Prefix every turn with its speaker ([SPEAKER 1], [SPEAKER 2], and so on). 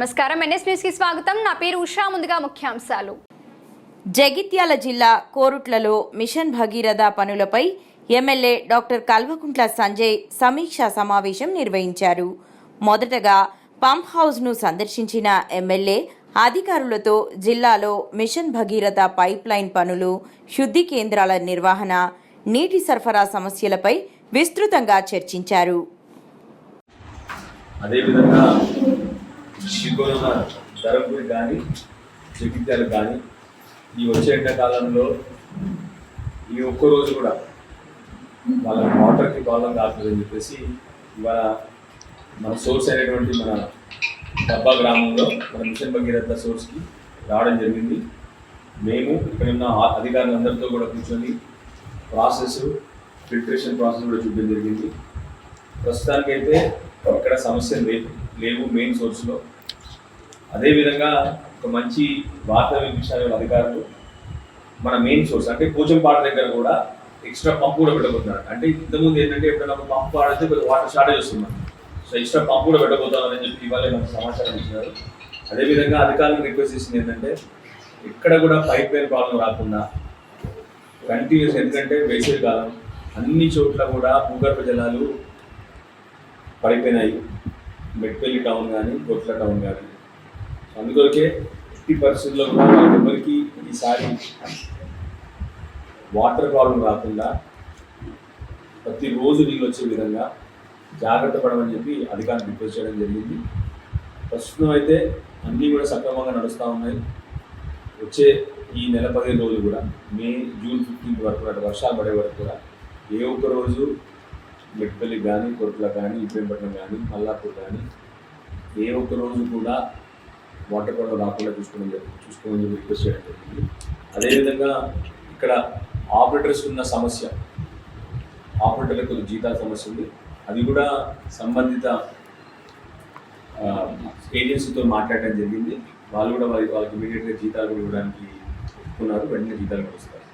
[SPEAKER 1] నమస్కారం. ఎన్ఎస్ న్యూస్కి స్వాగతం. నా పేరు ఉషా. ముందుగా ముఖ్యాంశాలు.
[SPEAKER 2] జగిత్యాల జిల్లా కోరుట్లలో మిషన్ భగీరథ పనులపై ఎమ్మెల్యే డాక్టర్ కల్వకుంట్ల సంజయ్ సమీక్షా సమావేశం నిర్వహించారు. మొదటగా పంప్ హౌస్ను సందర్శించిన ఎమ్మెల్యే అధికారులతో జిల్లాలో మిషన్ భగీరథ పైప్ లైన్ పనులు శుద్ధి కేంద్రాల నిర్వహణ నీటి సరఫరా సమస్యలపై విస్తృతంగా చర్చించారు.
[SPEAKER 3] అదేవిధంగా శ్రీకోన ధర్మపురి కానీ జగిత్యాలు కానీ ఈ వచ్చే ఎండాకాలంలో ఈ ఒక్క రోజు కూడా వాళ్ళ వాటర్కి ప్రాబ్లం కాకూడదని చెప్పేసి ఇవాళ మన సోర్స్ అయినటువంటి మన డబ్బా గ్రామంలో మన మిషన్ భగీరథ సోర్స్కి రావడం జరిగింది. మేము ఇక్కడ ఉన్న అధికారులందరితో కూడా కూర్చొని ప్రాసెస్ ఫిల్టరేషన్ ప్రాసెస్ కూడా చూడడం జరిగింది. ప్రస్తుతానికైతే ఇక్కడ సమస్యలు లేవు లేవు మెయిన్ సోర్స్లో. అదేవిధంగా ఒక మంచి వార్త వినిపించారు అధికారులు మన మెయిన్ సోర్స్ అంటే పోచంపాట దగ్గర కూడా ఎక్స్ట్రా పంప్ కూడా పెట్టబోతున్నారు. అంటే ఇంతకుముందు ఏంటంటే ఎప్పుడైనా ఒక పంప్ వాడితే వాటర్ షార్టేజ్ వస్తున్నాం సో ఎక్స్ట్రా పంప్ కూడా పెట్టబోతున్నారని చెప్పి ఇవాళ మనకు సమాచారం ఇచ్చినారు. అదేవిధంగా అధికారులకు రిక్వెస్ట్ చేసింది ఏంటంటే ఎక్కడ కూడా పైప్ లైన్ ప్రాబ్లం రాకుండా కంటిన్యూస్ ఎందుకంటే వేసవి కాలం అన్ని చోట్ల కూడా భూగర్భ జలాలు పడిపోయినాయి. మెట్పల్లి టౌన్ కానీ కొట్ల టౌన్ కానీ అందుకొరకే ఈ పరిస్థితుల్లో కూడా ఎవరికి ఈసారి వాటర్ ప్రాబ్లం రాకుండా ప్రతిరోజు నీళ్ళు వచ్చే విధంగా జాగ్రత్త పడమని చెప్పి అధికారులు రిక్వెస్ట్ చేయడం జరిగింది. ప్రస్తుతం అయితే అన్నీ కూడా సక్రమంగా నడుస్తూ ఉన్నాయి. వచ్చే ఈ నెల పదిహేను రోజులు కూడా మే జూన్ ఫిఫ్టీన్త్ వరకు అటు వర్షాలు పడే వరకు కూడా ఏ ఒక్క రోజు మెట్పల్లి కానీ కొట్ల కానీ ఇబ్రహీంపట్నం కానీ మల్లాపూర్ కానీ ఏ ఒక్క రోజు కూడా వాటర్ కూడా రాకుండా చూసుకోమని చెప్పి చూసుకోమని చెప్పి రిక్వెస్ట్ చేయడం జరిగింది. అదేవిధంగా ఇక్కడ ఆపరేటర్స్ ఉన్న సమస్య. ఆపరేటర్లకు జీతాల సమస్య ఉంది. అది కూడా సంబంధిత ఏజెన్సీతో మాట్లాడడం జరిగింది. వాళ్ళు కూడా వారి వాళ్ళకి ఇమీడియట్గా జీతాలు కూడా ఇవ్వడానికి ఒప్పుకున్నారు. వెంటనే జీతాలు కూడా ఇస్తారు